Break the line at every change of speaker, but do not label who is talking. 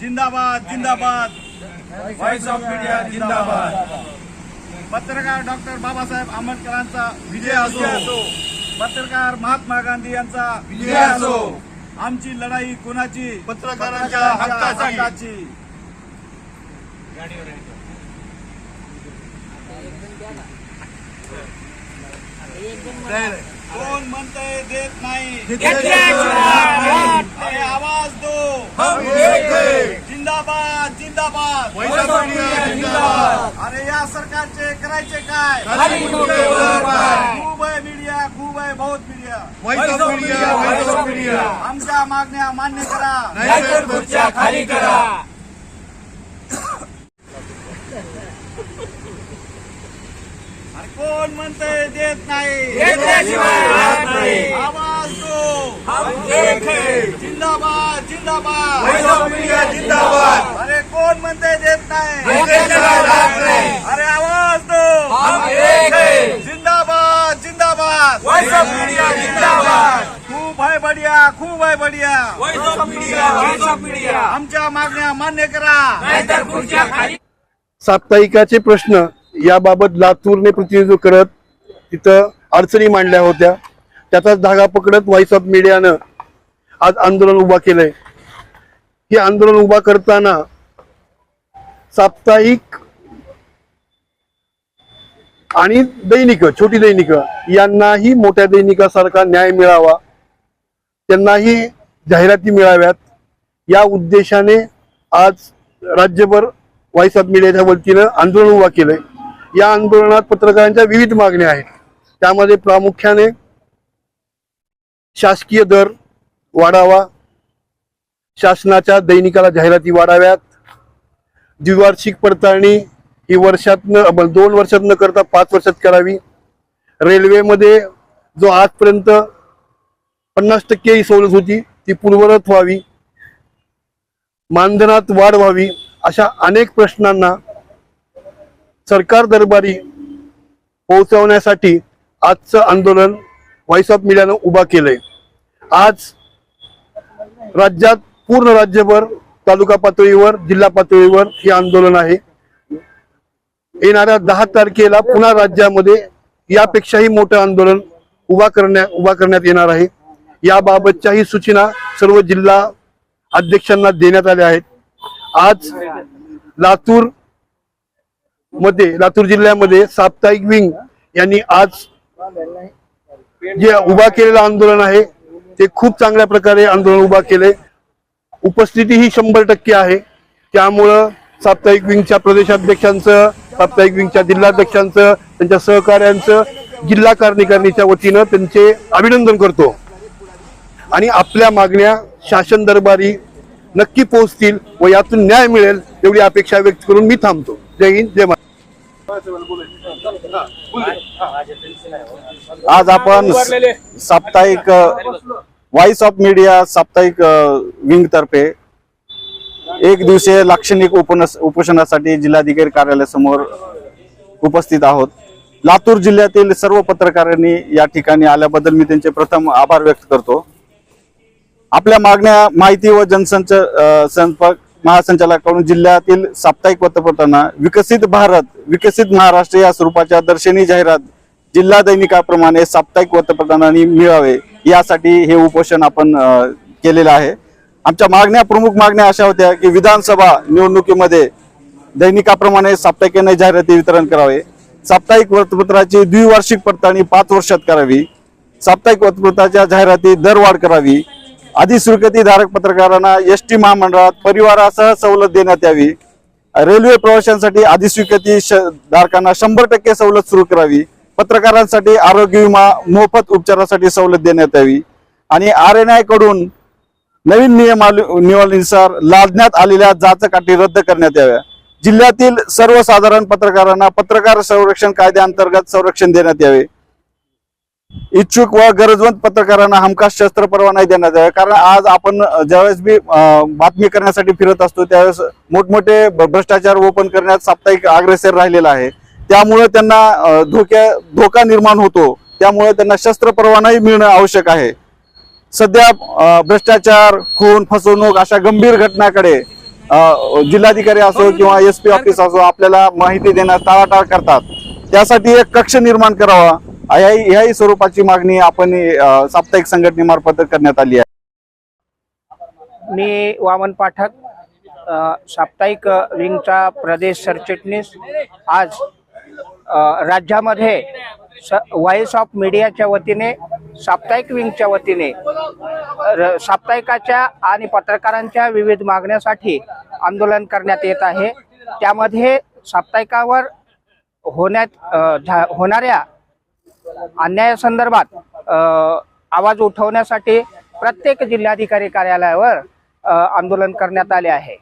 जिंदाबाद जिंदाबाद. Voice of media जिंदाबाद. पत्रकार डॉक्टर बाबासाहेब आंबेडकरांचा विजय असो. पत्रकार महात्मा गांधी यांचा विजय असो. आमची लढाई कोणाची?
पत्रकारांच्या हक्काची.
कोण म्हणतंय देत नाही. अरे आवाज दो. जिंदाबाद जिंदाबाद. अरे या सरकारचे करायचे काय. खूप आहे मीडिया खूप आहे बहुत मीडिया. आमच्या मागण्या मान्य करा.
खाली करा.
कोण म्हणतंय देत नाही. आवाज दो
हम एक है.
जिंदाबाद जिंदाबाद
जिंदाबाद.
अरे कोण म्हणतंय देत नाही. अरे आवाज दो
हम एक है.
जिंदाबाद जिंदाबाद
जिंदाबाद.
खूप आहे बढिया खूप आहे बढिया. आमच्या मागण्या मान्य करा
नाहीतर खुर्च्या खाली
साप्ताहिकाचे प्रश्न याबाबत लातूरने प्रतिनिधित्व करत तिथं अडचणी मांडल्या होत्या. त्याचाच धागा पकडत व्हॉइस ऑफ मीडियानं आज आंदोलन उभा केलंय. हे आंदोलन उभा करताना साप्ताहिक आणि दैनिक छोटी दैनिक यांनाही मोठ्या दैनिकासारखा न्याय मिळावा त्यांनाही जाहिराती मिळाव्यात. या उद्देशाने आज राज्यभर व्हॉइस ऑफ मीडियाच्या वतीनं आंदोलन उभा केलंय. या आंदोलनात पत्रकारांच्या विविध मागण्या आहेत. त्यामध्ये प्रामुख्याने शासकीय दर वाढावा शासनाच्या दैनिकाला जाहिराती वाढाव्यात द्विवार्षिक पडताळणी ही वर्षातनं अ, दोन वर्षात न करता पाच वर्षात करावी. रेल्वेमध्ये जो आजपर्यंत पन्नास टक्के ही सवलत होती ती पूर्वरत व्हावी. मानधनात वाढ व्हावी अशा अनेक प्रश्नांना सरकार दरबारी पोहोचवण्यासाठी आजचं आंदोलन व्हॉइस ऑफ मीडियानं उभा केलंय. आज राज्यात पूर्ण राज्यभर तालुका पातळीवर जिल्हा पातळीवर हे आंदोलन आहे. येणाऱ्या दहा तारखेला पुन्हा राज्यामध्ये यापेक्षाही मोठं आंदोलन उभा करण्या उभा करण्यात येणार आहे. याबाबतच्याही सूचना सर्व जिल्हा अध्यक्षांना देण्यात आल्या आहेत. आज लातूर मध्ये लातूर जिल्ह्यामध्ये साप्ताहिक विंग यांनी आज जे उभा केलेलं आंदोलन आहे ते खूप चांगल्या प्रकारे आंदोलन उभा केले. उपस्थिती ही शंभर टक्के आहे. त्यामुळं साप्ताहिक विंगच्या प्रदेशाध्यक्षांचं साप्ताहिक विंगच्या जिल्हाध्यक्षांचं त्यांच्या सहकार्यांचं जिल्हा कार्यकारिणीच्या वतीनं त्यांचे अभिनंदन करतो. आणि आपल्या मागण्या शासन दरबारी नक्की पोहोचतील व यातून न्याय मिळेल एवढी अपेक्षा व्यक्त करून मी थांबतो. जय हिंद जय
आज आपण साप्ताहिक व्हॉइस ऑफ मीडिया साप्ताहिक विंग तर्फे एक दिवसीय लाक्षणिक उपनस उपोषणासाठी जिल्हाधिकारी कार्यालयासमोर उपस्थित आहोत. लातूर जिल्ह्यातील सर्व पत्रकारांनी या ठिकाणी आल्याबद्दल मी त्यांचे प्रथम आभार व्यक्त करतो. आपल्या मागण्या माहिती व जनसंच संपर्क महासंचालकाकडून जिल्ह्यातील साप्ताहिक वृत्तपत्रांना विकसित भारत विकसित महाराष्ट्र या स्वरूपाच्या दर्शनी जाहिरात जिल्हा दैनिकाप्रमाणे साप्ताहिक वृत्तपत्रांनी मिळावे यासाठी हे उपोषण आपण केलेलं आहे. आमच्या मागण्या प्रमुख मागण्या अशा होत्या की विधानसभा निवडणुकीमध्ये दैनिकाप्रमाणे साप्ताहिकाने जाहिराती वितरण करावे. साप्ताहिक वृत्तपत्राची द्विवार्षिक पडताळणी पाच वर्षात करावी. साप्ताहिक वृत्तपत्राच्या जाहिराती दरवाढ करावी. अधिस्वीकृती धारक पत्रकारांना एस टी महामंडळात परिवारासह सवलत देण्यात यावी. रेल्वे प्रवाशांसाठी अधिस्वीकृती धारकांना शंभर टक्के सवलत सुरू करावी. पत्रकारांसाठी आरोग्य विमा मोफत उपचारासाठी सवलत देण्यात यावी. आणि आर एन आयकडून नवीन नियमानुसार लादण्यात आलेल्या जाचकाठी रद्द करण्यात याव्या. जिल्ह्यातील सर्वसाधारण पत्रकारांना पत्रकार संरक्षण कायद्याअंतर्गत संरक्षण देण्यात यावे. इच्छुक व गरजवंत पत्रकारांना हमखास शस्त्र परवाना देण्यात यावे. कारण आज आपण ज्यावेळेस बी बातमी करण्यासाठी फिरत असतो त्यावेळेस मोठमोठे भ्रष्टाचार ओपन करण्यात साप्ताहिक अग्रेसर राहिलेला आहे. त्यामुळे त्यांना धोक्या धोका निर्माण होतो. त्यामुळे त्यांना शस्त्र परवानाही मिळणं आवश्यक आहे. सध्या भ्रष्टाचार खून फसवणूक अशा गंभीर घटनाकडे जिल्हाधिकारी असो किंवा एस पी ऑफिस असो आपल्याला माहिती देण्यास टाळाटाळ करतात. त्यासाठी एक कक्ष निर्माण करावा. याही स्वरूपाची मागणी आपण साप्ताहिक संघटनेमार्फत करण्यात आली आहे. मी
वामन पाठक साप्ताहिक विंगचा प्रदेश सरचिटणीस. आज राज्यामध्ये स व्हॉइस ऑफ मीडियाच्या वतीने साप्ताहिक विंगच्या वतीने र- साप्ताहिकाच्या आणि पत्रकारांच्या विविध मागण्यासाठी आंदोलन करण्यात येत आहे. त्यामध्ये साप्ताहिकावर होण्यात झा- होणाऱ्या अन्यायासंदर्भात आवाज उठवण्यासाठी प्रत्येक जिल्हाधिकारी कार्यालयावर आंदोलन करण्यात आले आहे.